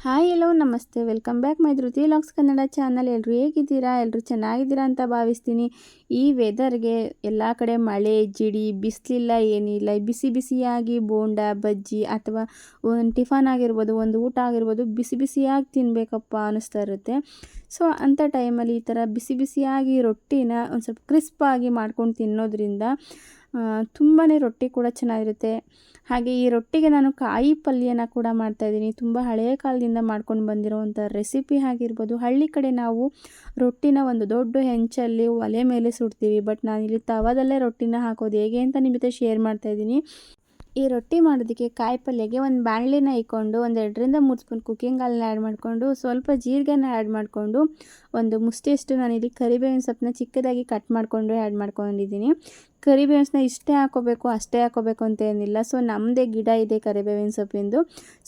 Hi, ಎಲ್ಲೋ ನಮಸ್ತೆ. Welcome back my Dhriti LOX Kannada channel. ಎಲ್ಲರೂ ಹೇಗಿದ್ದೀರಾ? ಎಲ್ಲರೂ ಚೆನ್ನಾಗಿದ್ದೀರಾ ಅಂತ ಭಾವಿಸ್ತೀನಿ. ಈ ವೆದರ್ಗೆ ಎಲ್ಲ ಕಡೆ ಮಳೆ, ಜಿಡಿ, ಬಿಸಿಲಿಲ್ಲ ಏನಿಲ್ಲ. ಬಿಸಿ ಬಿಸಿಯಾಗಿ ಬೋಂಡ, ಬಜ್ಜಿ ಅಥವಾ ಒಂದು ಟಿಫನ್ ಆಗಿರ್ಬೋದು, ಒಂದು ಊಟ ಆಗಿರ್ಬೋದು ಬಿಸಿ ಬಿಸಿಯಾಗಿ ತಿನ್ನಬೇಕಪ್ಪ ಅನ್ನಿಸ್ತಾ ಇರುತ್ತೆ. ಸೊ, ಅಂಥ ಟೈಮಲ್ಲಿ ಈ ಥರ ಬಿಸಿ ಬಿಸಿಯಾಗಿ ರೊಟ್ಟಿನ ಒಂದು ಸ್ವಲ್ಪ ಕ್ರಿಸ್ಪಾಗಿ ಮಾಡ್ಕೊಂಡು ತಿನ್ನೋದ್ರಿಂದ ತುಂಬಾ ರೊಟ್ಟಿ ಕೂಡ ಚೆನ್ನಾಗಿರುತ್ತೆ. ಹಾಗೆ ಈ ರೊಟ್ಟಿಗೆ ನಾನು ಕಾಯಿ ಪಲ್ಯನ ಕೂಡ ಮಾಡ್ತಾಯಿದ್ದೀನಿ ತುಂಬ ಹಳೆಯ ಕಾಲದಿಂದ ಮಾಡ್ಕೊಂಡು ಬಂದಿರೋವಂಥ ರೆಸಿಪಿ ಆಗಿರ್ಬೋದು. ಹಳ್ಳಿ ಕಡೆ ನಾವು ರೊಟ್ಟಿನ ಒಂದು ದೊಡ್ಡ ಹೆಂಚಲ್ಲಿ ಒಲೆ ಮೇಲೆ ಸುಡ್ತೀವಿ. ಬಟ್ ನಾನಿಲ್ಲಿ ತವದಲ್ಲೇ ರೊಟ್ಟಿನ ಹಾಕೋದು ಹೇಗೆ ಅಂತ ನಿಮ್ಮ ಜೊತೆ ಶೇರ್ ಮಾಡ್ತಾಯಿದ್ದೀನಿ ಈ ರೊಟ್ಟಿ ಮಾಡೋದಕ್ಕೆ ಕಾಯಿ ಪಲ್ಯಗೆ ಒಂದು ಬಾಣಲಿನ ಇಕ್ಕೊಂಡು ಒಂದು ಎರಡರಿಂದ ಮೂರು ಸ್ಪೂನ್ ಕುಕ್ಕಿಂಗ್ ಆಲ್ನ ಆ್ಯಡ್ ಮಾಡಿಕೊಂಡು ಸ್ವಲ್ಪ ಜೀರಿಗೆನ ಆ್ಯಡ್ ಮಾಡಿಕೊಂಡು ಒಂದು ಮುಷ್ಟಿಯಷ್ಟು ನಾನಿಲ್ಲಿ ಕರಿಬೇವಿನ ಸೊಪ್ಪನ್ನ ಚಿಕ್ಕದಾಗಿ ಕಟ್ ಮಾಡಿಕೊಂಡು ಆ್ಯಡ್ ಮಾಡ್ಕೊಂಡಿದ್ದೀನಿ. ಕರಿಬೇವಿನ ಇಷ್ಟೇ ಹಾಕೋಬೇಕು, ಅಷ್ಟೇ ಹಾಕೋಬೇಕು ಅಂತ ಏನಿಲ್ಲ. ಸೊ ನಮ್ಮದೇ ಗಿಡ ಇದೆ ಕರಿಬೇವಿನ ಸೊಪ್ಪಿಂದು.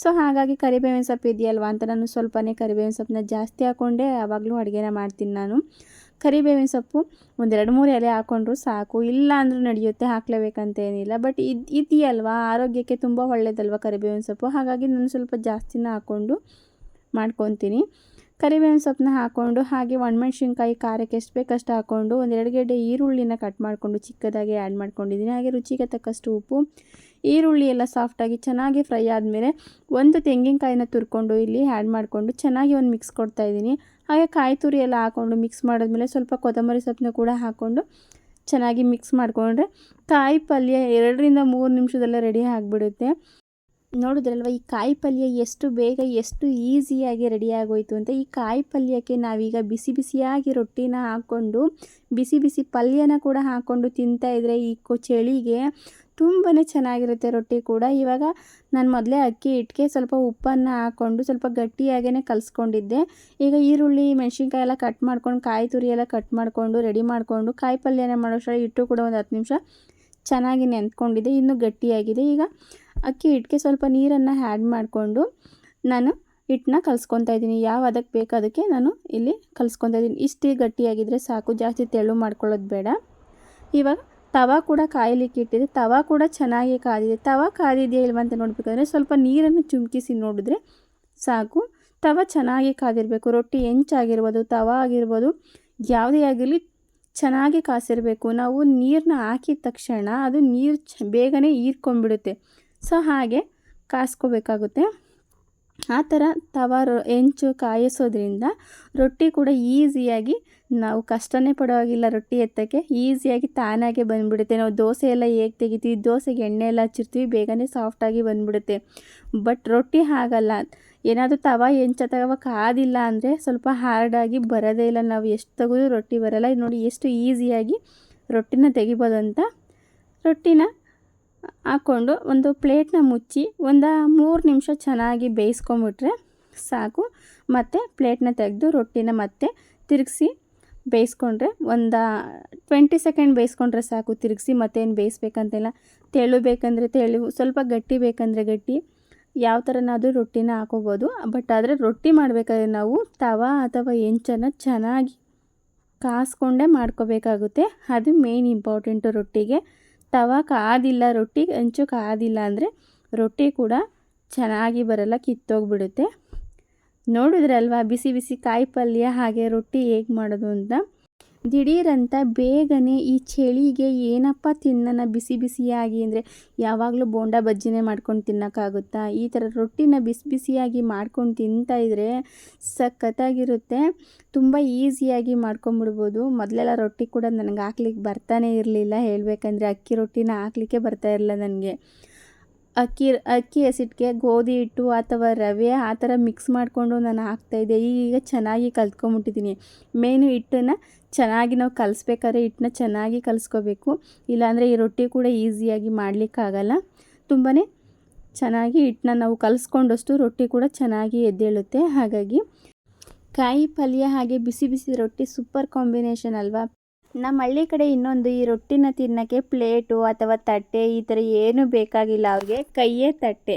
ಸೊ ಹಾಗಾಗಿ ಕರಿಬೇವಿನ ಸೊಪ್ಪು ಇದೆಯಲ್ವಾ ಅಂತ ನಾನು ಸ್ವಲ್ಪನೇ ಕರಿಬೇವಿನ ಸೊಪ್ಪನ್ನ ಜಾಸ್ತಿ ಹಾಕ್ಕೊಂಡೆ ಯಾವಾಗಲೂ ಅಡುಗೆನ ಮಾಡ್ತೀನಿ ನಾನು. ಕರಿಬೇವಿನ ಸೊಪ್ಪು ಒಂದೆರಡು ಮೂರು ಎಲೆ ಹಾಕ್ಕೊಂಡ್ರು ಸಾಕು. ಇಲ್ಲ ಅಂದರೂ ನಡೆಯುತ್ತೆ, ಹಾಕ್ಲೇಬೇಕಂತ ಏನಿಲ್ಲ. ಬಟ್ ಇದು, ಇದೆಯಲ್ವ, ಆರೋಗ್ಯಕ್ಕೆ ತುಂಬ ಒಳ್ಳೆಯದಲ್ವ ಕರಿಬೇವಿನ ಸೊಪ್ಪು. ಹಾಗಾಗಿ ನಾನು ಸ್ವಲ್ಪ ಜಾಸ್ತಿನ ಹಾಕ್ಕೊಂಡು ಮಾಡ್ಕೊತೀನಿ. ಕರಿಬೇವಿನ ಸೊಪ್ಪನ್ನ ಹಾಕ್ಕೊಂಡು ಹಾಗೆ ಒಣಮೆಣ್ಸಿನ್ಕಾಯಿ ಖಾರಕ್ಕೆ ಎಷ್ಟು ಬೇಕಷ್ಟು ಹಾಕ್ಕೊಂಡು ಒಂದೆರಡು ಗಡ್ಡೆ ಈರುಳ್ಳಿನ ಕಟ್ ಮಾಡಿಕೊಂಡು ಚಿಕ್ಕದಾಗಿ ಆ್ಯಡ್ ಮಾಡ್ಕೊಂಡಿದ್ದೀನಿ. ಹಾಗೆ ರುಚಿಗೆ ತಕ್ಕಷ್ಟು ಉಪ್ಪು, ಈರುಳ್ಳಿ ಎಲ್ಲ ಸಾಫ್ಟಾಗಿ ಚೆನ್ನಾಗಿ ಫ್ರೈ ಆದಮೇಲೆ ಒಂದು ತೆಂಗಿನಕಾಯಿನ ತುರ್ಕೊಂಡು ಇಲ್ಲಿ ಆ್ಯಡ್ ಮಾಡಿಕೊಂಡು ಚೆನ್ನಾಗಿ ಒಂದು ಮಿಕ್ಸ್ ಕೊಡ್ತಾ ಇದ್ದೀನಿ. ಹಾಗೆ ಕಾಯಿ ತುರಿ ಎಲ್ಲ ಹಾಕ್ಕೊಂಡು ಮಿಕ್ಸ್ ಮಾಡಿದ್ಮೇಲೆ ಸ್ವಲ್ಪ ಕೊತ್ತಂಬರಿ ಸೊಪ್ಪನ್ನ ಕೂಡ ಹಾಕ್ಕೊಂಡು ಚೆನ್ನಾಗಿ ಮಿಕ್ಸ್ ಮಾಡಿಕೊಂಡ್ರೆ ಕಾಯಿ ಪಲ್ಯ ಎರಡರಿಂದ ಮೂರು ನಿಮಿಷದಲ್ಲೇ ರೆಡಿ ಆಗಿಬಿಡುತ್ತೆ. ನೋಡಿದ್ರಲ್ವ, ಈ ಕಾಯಿ ಪಲ್ಯ ಎಷ್ಟು ಬೇಗ ಎಷ್ಟು ಈಸಿಯಾಗಿ ರೆಡಿ ಆಗೋಯ್ತು ಅಂತ. ಈ ಕಾಯಿ ಪಲ್ಯಕ್ಕೆ ನಾವೀಗ ಬಿಸಿ ಬಿಸಿಯಾಗಿ ರೊಟ್ಟಿನ ಹಾಕ್ಕೊಂಡು, ಬಿಸಿ ಬಿಸಿ ಪಲ್ಯನ ಕೂಡ ಹಾಕ್ಕೊಂಡು ತಿಂತಾಯಿದ್ರೆ ಈ ಕೊ ಚಳಿಗೆ ತುಂಬಾ ಚೆನ್ನಾಗಿರುತ್ತೆ ರೊಟ್ಟಿ ಕೂಡ. ಇವಾಗ ನಾನು ಮೊದಲೇ ಅಕ್ಕಿ ಹಿಟ್ಟಿಗೆ ಸ್ವಲ್ಪ ಉಪ್ಪನ್ನು ಹಾಕ್ಕೊಂಡು ಸ್ವಲ್ಪ ಗಟ್ಟಿಯಾಗೇ ಕಲಿಸ್ಕೊಂಡಿದ್ದೆ. ಈಗ ಈರುಳ್ಳಿ, ಮೆಣಸಿನ್ಕಾಯಿ ಎಲ್ಲ ಕಟ್ ಮಾಡ್ಕೊಂಡು, ಕಾಯಿ ತುರಿ ಎಲ್ಲ ಕಟ್ ಮಾಡಿಕೊಂಡು ರೆಡಿ ಮಾಡಿಕೊಂಡು ಕಾಯಿ ಪಲ್ಯನ ಮಾಡೋಷ್ಟು ಹಿಟ್ಟು ಕೂಡ ಒಂದು ಹತ್ತು ನಿಮಿಷ ಚೆನ್ನಾಗಿ ನೆಂದ್ಕೊಂಡಿದೆ ಇನ್ನೂ ಗಟ್ಟಿಯಾಗಿದೆ. ಈಗ ಅಕ್ಕಿ ಹಿಟ್ಟಿಗೆ ಸ್ವಲ್ಪ ನೀರನ್ನು ಆ್ಯಡ್ ಮಾಡಿಕೊಂಡು ನಾನು ಹಿಟ್ಟನ್ನ ಕಲಿಸ್ಕೊತಾ ಇದ್ದೀನಿ. ಯಾವ ಅದಕ್ಕೆ ಬೇಕೋ ಅದಕ್ಕೆ ನಾನು ಇಲ್ಲಿ ಕಲಿಸ್ಕೊತಾ ಇದ್ದೀನಿ. ಇಷ್ಟೇ ಗಟ್ಟಿಯಾಗಿದ್ದರೆ ಸಾಕು. ಜಾಸ್ತಿ ತೆಳು ಮಾಡ್ಕೊಳ್ಳೋದು ಬೇಡ. ಇವಾಗ ತವಾ ಕೂಡ ಕಾಯಲಿಕ್ಕೆ ಇಟ್ಟಿದೆ. ತವಾ ಕೂಡ ಚೆನ್ನಾಗಿ ಕಾದಿದೆ. ತವಾ ಕಾದಿದೆಯಾ ಇಲ್ವ ಅಂತ ನೋಡಬೇಕಾದ್ರೆ ಸ್ವಲ್ಪ ನೀರನ್ನು ಚುಮ್ಕಿಸಿ ನೋಡಿದ್ರೆ ಸಾಕು. ತವ ಚೆನ್ನಾಗಿ ಕಾದಿರಬೇಕು. ರೊಟ್ಟಿ ಹೆಂಚಾಗಿರ್ಬೋದು, ತವಾ ಆಗಿರ್ಬೋದು, ಯಾವುದೇ ಆಗಿರಲಿ ಚೆನ್ನಾಗಿ ಕಾಸಿರಬೇಕು. ನಾವು ನೀರನ್ನ ಹಾಕಿದ ತಕ್ಷಣ ಅದು ನೀರು ಚ, ಬೇಗನೆ ಹೀರ್ಕೊಂಡ್ಬಿಡುತ್ತೆ. ಸೊ ಹಾಗೆ ಕಾಸ್ಕೋಬೇಕಾಗುತ್ತೆ. ಆ ಥರ ತವ ಹೆಂಚು ಕಾಯಿಸೋದ್ರಿಂದ ರೊಟ್ಟಿ ಕೂಡ ಈಸಿಯಾಗಿ ನಾವು ಕಷ್ಟನೇ ಪಡೋವಾಗಿಲ್ಲ ರೊಟ್ಟಿ ಎತ್ತಕ್ಕೆ. ಈಸಿಯಾಗಿ ತಾನಾಗೆ ಬಂದುಬಿಡುತ್ತೆ. ನಾವು ದೋಸೆ ಎಲ್ಲ ಹೇಗೆ ತೆಗಿತೀವಿ, ದೋಸೆಗೆ ಎಣ್ಣೆ ಎಲ್ಲ ಹಚ್ಚಿರ್ತೀವಿ, ಬೇಗನೆ ಸಾಫ್ಟಾಗಿ ಬಂದುಬಿಡುತ್ತೆ. ಬಟ್ ರೊಟ್ಟಿ ಹಾಗಲ್ಲ. ಏನಾದರೂ ತವ ಹೆಂಚು ತವಾ ಕಾದಿಲ್ಲ ಅಂದರೆ ಸ್ವಲ್ಪ ಹಾರ್ಡಾಗಿ ಬರೋದೇ ಇಲ್ಲ. ನಾವು ಎಷ್ಟು ತೆಗೆದು ರೊಟ್ಟಿ ಬರೋಲ್ಲ. ನೋಡಿ ಎಷ್ಟು ಈಸಿಯಾಗಿ ರೊಟ್ಟಿನ ತೆಗಿಬೋದಂತ ರೊಟ್ಟಿನ ಹಾಕ್ಕೊಂಡು ಒಂದು ಪ್ಲೇಟ್ನ ಮುಚ್ಚಿ ಒಂದು ಮೂರು ನಿಮಿಷ ಚೆನ್ನಾಗಿ ಬೇಯಿಸ್ಕೊಂಬಿಟ್ರೆ ಸಾಕು. ಮತ್ತು ಪ್ಲೇಟ್ನ ತೆಗೆದು ರೊಟ್ಟಿನ ಮತ್ತೆ ತಿರುಗಿಸಿ ಬೇಯಿಸ್ಕೊಂಡ್ರೆ ಒಂದು ಟ್ವೆಂಟಿ ಸೆಕೆಂಡ್ ಬೇಯಿಸ್ಕೊಂಡ್ರೆ ಸಾಕು. ತಿರುಗಿಸಿ ಮತ್ತೇನು ಬೇಯಿಸ್ಬೇಕಂತಿಲ್ಲ. ತೆಳು ಬೇಕಂದರೆ ತೆಳು, ಸ್ವಲ್ಪ ಗಟ್ಟಿ ಬೇಕಂದರೆ ಗಟ್ಟಿ, ಯಾವ ಥರನಾದರೂ ರೊಟ್ಟಿನ ಹಾಕೋಬೋದು. ಬಟ್ ಆದರೆ ರೊಟ್ಟಿ ಮಾಡಬೇಕಾದ್ರೆ ನಾವು ತವ ಅಥವಾ ಹೆಂಚನ್ನು ಚೆನ್ನಾಗಿ ಕಾಸ್ಕೊಂಡೇ ಮಾಡ್ಕೋಬೇಕಾಗುತ್ತೆ. ಅದು ಮೇನ್ ಇಂಪಾರ್ಟೆಂಟು ರೊಟ್ಟಿಗೆ. ತವ ಕಾದಿಲ್ಲ, ರೊಟ್ಟಿ ಹಂಚು ಕಾದಿಲ್ಲ ಅಂದರೆ ರೊಟ್ಟಿ ಕೂಡ ಚೆನ್ನಾಗಿ ಬರಲ್ಲ, ಕಿತ್ತೋಗ್ಬಿಡುತ್ತೆ. ನೋಡಿದ್ರಲ್ವಾ, ಬಿಸಿ ಬಿಸಿ ಕಾಯಿ ಪಲ್ಯ ಹಾಗೆ ರೊಟ್ಟಿ ಹೇಗೆ ಮಾಡೋದು ಅಂತ? ದಿಢೀರಂತ ಬೇಗನೆ ಈ ಚಳಿಗೆ ಏನಪ್ಪ ತಿನ್ನೋಣ ಬಿಸಿ ಬಿಸಿಯಾಗಿ ಅಂದರೆ ಯಾವಾಗಲೂ ಬೋಂಡ ಬಜ್ಜಿನೇ ಮಾಡ್ಕೊಂಡು ತಿನ್ನೋಕ್ಕಾಗುತ್ತಾ? ಈ ಥರ ರೊಟ್ಟಿನ ಬಿಸಿ ಬಿಸಿಯಾಗಿ ಮಾಡ್ಕೊಂಡು ತಿಂತಾಯಿದ್ರೆ ಸಖತ್ತಾಗಿರುತ್ತೆ. ತುಂಬ ಈಸಿಯಾಗಿ ಮಾಡ್ಕೊಂಬಿಡ್ಬೋದು. ಮೊದಲೆಲ್ಲ ರೊಟ್ಟಿ ಕೂಡ ನನಗೆ ಹಾಕ್ಲಿಕ್ಕೆ ಬರ್ತಾನೆ ಇರಲಿಲ್ಲ. ಹೇಳಬೇಕಂದ್ರೆ ಅಕ್ಕಿ ರೊಟ್ಟಿನ ಹಾಕ್ಲಿಕ್ಕೆ ಬರ್ತಾ ಇರಲಿಲ್ಲ ನನಗೆ. ಅಕ್ಕಿ ಅಕ್ಕಿ ಹಸಿಟ್ಟಿಗೆ ಗೋಧಿ ಹಿಟ್ಟು ಅಥವಾ ರವೆ ಆ ಥರ ಮಿಕ್ಸ್ ಮಾಡಿಕೊಂಡು ನಾನು ಹಾಕ್ತಾಯಿದ್ದೆ ಈಗ ಚೆನ್ನಾಗಿ ಕಲ್ತ್ಕೊಂಬಿಟ್ಟಿದ್ದೀನಿ. ಮೇನು ಹಿಟ್ಟನ್ನು ಚೆನ್ನಾಗಿ ನಾವು ಕಲಿಸ್ಬೇಕಾದ್ರೆ ಹಿಟ್ಟನ್ನ ಚೆನ್ನಾಗಿ ಕಲಿಸ್ಕೋಬೇಕು. ಇಲ್ಲಾಂದರೆ ಈ ರೊಟ್ಟಿ ಕೂಡ ಈಸಿಯಾಗಿ ಮಾಡಲಿಕ್ಕಾಗಲ್ಲ. ತುಂಬಾ ಚೆನ್ನಾಗಿ ಹಿಟ್ಟನ್ನ ನಾವು ಕಲಿಸ್ಕೊಂಡಷ್ಟು ರೊಟ್ಟಿ ಕೂಡ ಚೆನ್ನಾಗಿ ಎದ್ದೇಳುತ್ತೆ. ಹಾಗಾಗಿ ಕಾಯಿ ಪಲ್ಯ ಹಾಗೆ ಬಿಸಿ ಬಿಸಿ ರೊಟ್ಟಿ ಸೂಪರ್ ಕಾಂಬಿನೇಷನ್ ಅಲ್ವಾ? ನಮ್ಮ ಹಳ್ಳಿ ಕಡೆ ಇನ್ನೊಂದು ಈ ರೊಟ್ಟಿನ ತಿನ್ನೋಕ್ಕೆ ಪ್ಲೇಟು ಅಥವಾ ತಟ್ಟೆ ಈ ಥರ ಏನೂ ಬೇಕಾಗಿಲ್ಲ. ಅವ್ರಿಗೆ ಕೈಯೇ ತಟ್ಟೆ.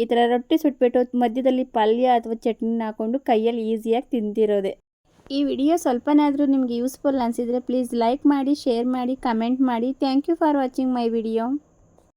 ಈ ಥರ ರೊಟ್ಟಿ ಸುಟ್ಬಿಟ್ಟು ಮಧ್ಯದಲ್ಲಿ ಪಲ್ಯ ಅಥವಾ ಚಟ್ನಿನ ಹಾಕ್ಕೊಂಡು ಕೈಯಲ್ಲಿ ಈಸಿಯಾಗಿ ತಿಂತಿರೋದೆ ಈ ವಿಡಿಯೋ ಸ್ವಲ್ಪನಾದರೂ ನಿಮಗೆ ಯೂಸ್ಫುಲ್ ಅನಿಸಿದರೆ ಪ್ಲೀಸ್ ಲೈಕ್ ಮಾಡಿ, ಶೇರ್ ಮಾಡಿ, ಕಮೆಂಟ್ ಮಾಡಿ. Thank you for watching my video.